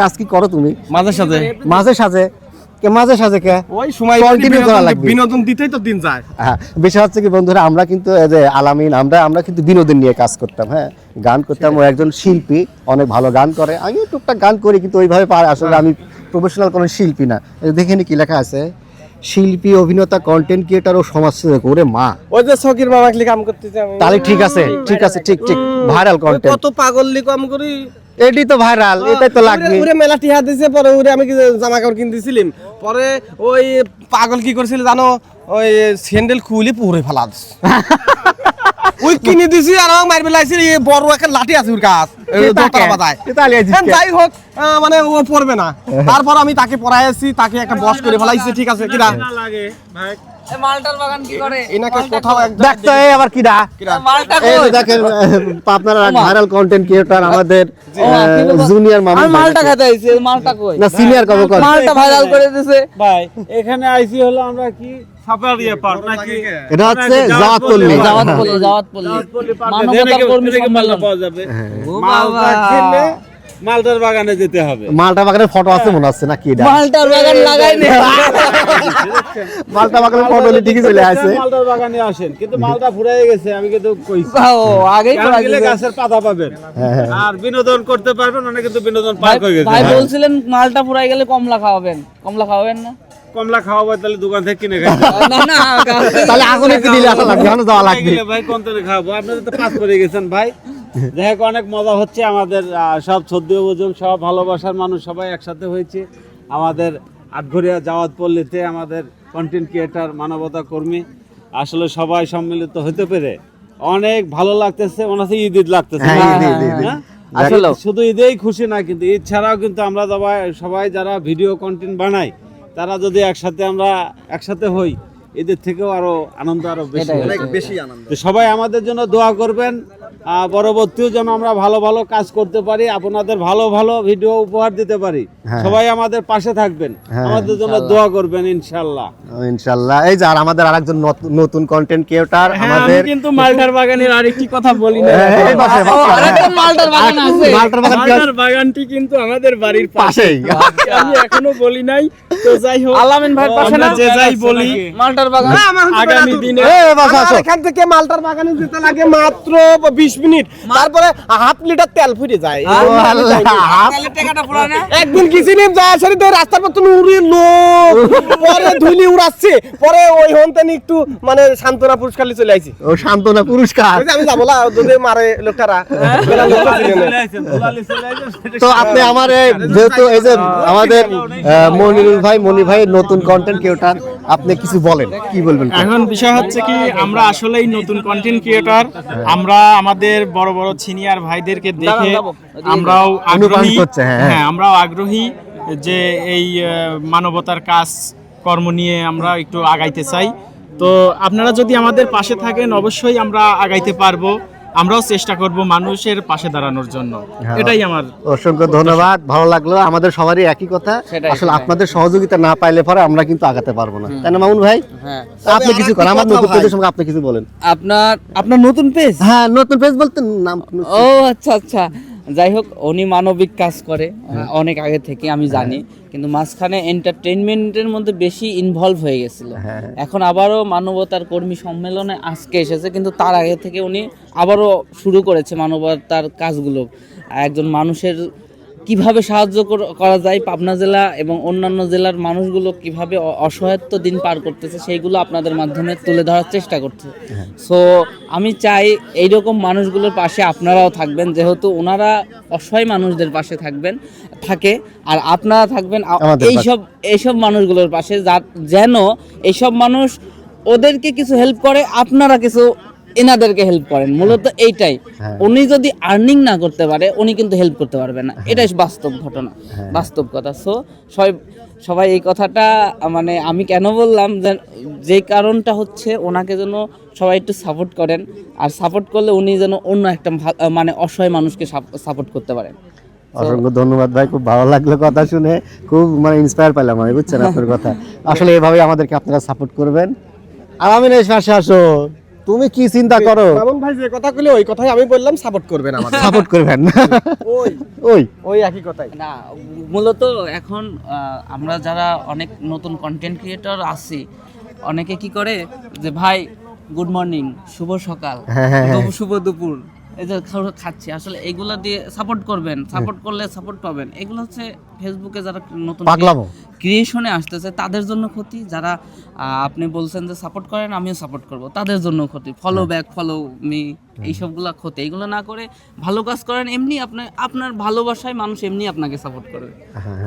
কাজ কি করো তুমি? মাঝে সাথে মাঝে সাঝে? কে মাঝে সাঝে কে? ওই সময় Continue করা লাগবে। বিনোদন দিতেই তো দিন যায়। হ্যাঁ বিষয় হচ্ছে কি বন্ধুরা আমরা কিন্তু এই যে আলামিন আমরা আমরা কিন্তু বিনোদন নিয়ে কাজ করতাম হ্যাঁ? গান করতাম ও একজন শিল্পী অনেক ভালো গান করে। আমিও টুকটাক গান করি কিন্তু ওইভাবে পার আসলে আমি প্রফেশনাল কোনো শিল্পী না। দেখে নি কি লেখা আছে শিল্পী অভিনেতা কন্টেন্ট ক্রিয়েটার ও সমাজসেবক। ওরে মা। ওই যে সকির কি কাম করতেছে আমি তাহলে ঠিক আছে ঠিক আছে ঠিক ঠিক। ভাইরাল কন্টেন্ট কত পাগললি কাম করি। এটি তো ভাইরাল এটাই তো লাগবে। ওরে- মেলা টিহা দিছে পরে ওরে আমি কি জামা কাপড় কিনে দিছিলাম পরে ওই পাগল কি করছিল জানো? ওই স্যান্ডেল খুলি পুরে ফেলা ওই কিনে দিছি আর আমাকে মারবে লাগছিল বড় একটা লাঠি আছে ওর কাছ হ্যাঁ? যাই হোক মানে ও পড়বে না। তারপর আমি তাকে পড়াইছি তাকে একটা বস করে ফেলাইছি ঠিক আছে কিরা? মালটার বাগান কি করে? এনাকে কোথাও এক জায়গায় দেখতো এই আবার কিডা? মালটা এই দেখেন আপনারা ভাইরাল কন্টেন্ট ক্রিয়েটর আমাদের কি? জুনিয়র মামুন আমি মালটা খেতে আইছি মালটা কই? না সিনিয়র কবে কর। মালটা ভাইরাল করে দিছে। ভাই এখানে আইসি হলো আমরা কি? সাপারিয়া পার্ক নাকি? এটা হচ্ছে জাওয়াত পল্লী। জাওয়াত পল্লী জাওয়াত পল্লী। মানবতার কর্মী সম্মেলন। পাওয়া যাবে। ও বাবা। মালটার বাগানে যেতে হবে। মালটা বাগানের ফটো আছে মনে হচ্ছে না কি এটা? মালটার বাগান লাগাই নে। মালটা বাগানের ফটো ঠিকই চলে আসে মালটার বাগানে আসেন কিন্তু মালটা ফুরাই গেছে আমি কিন্তু কইছি। ও আগেই করা গেলে গাছের পাতা পাবেন। আর বিনোদন করতে পারবেন অনেক কিন্তু বিনোদন পার্ক হয়ে গেছে। ভাই বলছিলেন মালটা ফুরাই গেলে কমলা খাওয়াবেন। কমলা খাওয়াবেন না? কমলা খাওয়াবো তাহলে দোকান থেকে কিনে খাই। না না তাহলে আগুন একটু দিলে আসা লাগবে? যাওয়া লাগবে। ভাই কোন তেলে খাওয়াবো? আপনাদের তো পাস করে গেছেন ভাই। যাই হোক অনেক মজা হচ্ছে। আমাদের সব শ্রদ্ধেয় বুঝুন সব ভালোবাসার মানুষ সবাই একসাথে হয়েছে। আমাদের আটঘরিয়া জাওয়াত পল্লীতে আমাদের কন্টেন্ট ক্রিয়েটার মানবতা কর্মী। আসলে সবাই সম্মিলিত হতে পেরে অনেক ভালো লাগতেছে। মনে হচ্ছে ঈদ ঈদ লাগতেছে। হ্যাঁ, ঈদ। হ্যাঁ? আসলে শুধু ঈদেই খুশি না কিন্তু ঈদ ছাড়াও কিন্তু আমরা সবাই সবাই যারা ভিডিও কন্টেন্ট বানাই তারা যদি একসাথে আমরা একসাথে হই ঈদের থেকেও আরও আনন্দ আরও বেশি হয়। বেশি আনন্দ সবাই আমাদের জন্য দোয়া করবেন। পরবর্তীও যেন আমরা ভালো ভালো কাজ করতে পারি আপনাদের ভালো ভালো ভিডিও উপহার দিতে পারি। হ্যাঁ। সবাই আমাদের পাশে থাকবেন। হ্যাঁ, আমাদের জন্য দোয়া করবেন ইনশাল্লাহ। ইনশাআল্লাহ এই যে আর আমাদের আরেকজন নতুন কন্টেন্ট ক্রিয়েটার হ্যাঁ, আমাদের কিন্তু মালটার বাগানের আরেকটি কথা বলি না। এই পাশে, ও, মালটার বাগান আছে। মালটার বাগানটি কিন্তু আমাদের বাড়ির পাশেই। আমি এখনও বলি নাই। তো যাই হোক আলামিন ভাই পাশে না? যে যাই বলি মালটার বাগান। আগামী দিনে এই বাসা আসো। এখান থেকে মালটার বাগানে যেতে লাগে মাত্র বিশ মিনিট তারপরে হাফ লিটার তেল ফুটে যায়। পুরা একদিন গেছিলাম যায় সরি তো রাস্তার মতন উড়ে লোক। পরে ধুলি উড়াচ্ছে পরে ওই হন্তেন একটু মানে সান্ত্বনা পুরস্কার নিয়ে চলে আইছি। ও সান্ত্বনা পুরস্কার। আমি যাব না যদি মারে লোকটারা। তো আপনি আমার যেহেতু এই যে আমাদের মনিরুল ভাই মনি ভাই নতুন কন্টেন্ট ক্রিয়েটার আপনি কিছু বলেন কি বলবেন? এখন বিষয় হচ্ছে কি আমরা আসলেই নতুন কন্টেন্ট ক্রিয়েটর আমরা আমাদের বড় বড় সিনিয়র ভাইদেরকে দেখে আমরাও আগ্রহী। হ্যাঁ, হ্যাঁ। হ্যাঁ আমরাও আগ্রহী যে এই মানবতার কাজ কর্ম নিয়ে আমরা একটু আগাইতে চাই। তো আপনারা যদি আমাদের পাশে থাকেন অবশ্যই আমরা আগাইতে পারব। আমরাও চেষ্টা করব মানুষের পাশে দাঁড়ানোর জন্য। হ্যাঁ। এটাই আমার অসংখ্য ধন্যবাদ ভালো লাগল। আমাদের সবারই একই কথা। আসলে আপনাদের সহযোগিতা না পাইলে পরে আমরা কিন্তু আগাতে পারব না। তাই না মামুন ভাই? হ্যাঁ। আপনি কিছু করেন আমার নতুন পেজের সঙ্গে আপনি কিছু বলেন। আপনার আপনার নতুন পেজ? হ্যাঁ নতুন পেজ বলতে নাম ও আচ্ছা আচ্ছা। যাই হোক উনি মানবিক কাজ করে অনেক আগে থেকে আমি জানি। কিন্তু মাঝখানে এন্টারটেনমেন্টের মধ্যে বেশি ইনভলভ হয়ে গেছিল। হ্যাঁ। এখন আবারও মানবতার কর্মী সম্মেলনে আজকে এসেছে কিন্তু তার আগে থেকে উনি আবারও শুরু করেছে মানবতার কাজগুলো। একজন মানুষের কীভাবে সাহায্য করা যায় পাবনা জেলা এবং অন্যান্য জেলার মানুষগুলো কীভাবে অসহায়ত্ব দিন পার করতেছে সেইগুলো আপনাদের মাধ্যমে তুলে ধরার চেষ্টা করছে সো আমি চাই এইরকম মানুষগুলোর পাশে আপনারাও থাকবেন যেহেতু ওনারা অসহায় মানুষদের পাশে থাকবেন থাকে আর আপনারা থাকবেন। এইসব এইসব মানুষগুলোর পাশে যা- যেন এইসব মানুষ ওদেরকে কিছু হেল্প করে আপনারা কিছু এনাদেরকে হেল্প করেন। মূলত এইটাই। হ্যাঁ। উনি যদি আর্নিং না করতে পারে উনি কিন্তু হেল্প করতে পারবে না। এটাই বাস্তব ঘটনা। হ্যাঁ। বাস্তব কথা। সো সবাই সবাই এই কথাটা মানে আমি কেন বললাম যে যে কারণটা হচ্ছে ওনাকে যেন সবাই একটু সাপোর্ট করেন। আর সাপোর্ট করলে উনি যেন অন্য একটা মানে অসহায় মানুষকে সাপোর্ট করতে পারেন। অসংখ্য ধন্যবাদ ভাই খুব ভালো লাগল কথা শুনে। খুব মানে ইন্সপায়ার পেলাম আমি বুঝছেন? আপনার কথা। আসলে এভাবে আমাদেরকে আপনারা সাপোর্ট করবেন। আর আমি না পাশে আসো তুমি কি চিন্তা করো? মামুন ভাই যে কথা কইলে ওই কথাই আমি বললাম সাপোর্ট করবেন আমাদের। সাপোর্ট করবেন। ওই ওই। ওই একই কথাই। না মূলত এখন আহ, আমরা যারা অনেক নতুন কন্টেন্ট ক্রিয়েটর আছি অনেকে কি করে যে ভাই গুড মর্নিং শুভ সকাল হ্যাঁ, হ্যাঁ, হ্যাঁ। শুভ দুপুর। এই যে খাচ্ছি আসলে এগুলো দিয়ে সাপোর্ট করবেন সাপোর্ট করলে সাপোর্ট পাবেন। এগুলো হচ্ছে ফেসবুকে যারা নতুন ক্রিয়েশনে আসতেছে তাদের জন্য ক্ষতি। যারা আপনি বলছেন যে সাপোর্ট করেন আমিও সাপোর্ট করব। তাদের জন্য ক্ষতি। ফলো ব্যাক ফলো মি এইসবগুলো ক্ষতি। এইগুলো না করে ভালো কাজ করেন এমনি আপনার আপনার ভালোবাসায় মানুষ এমনি আপনাকে সাপোর্ট করবে।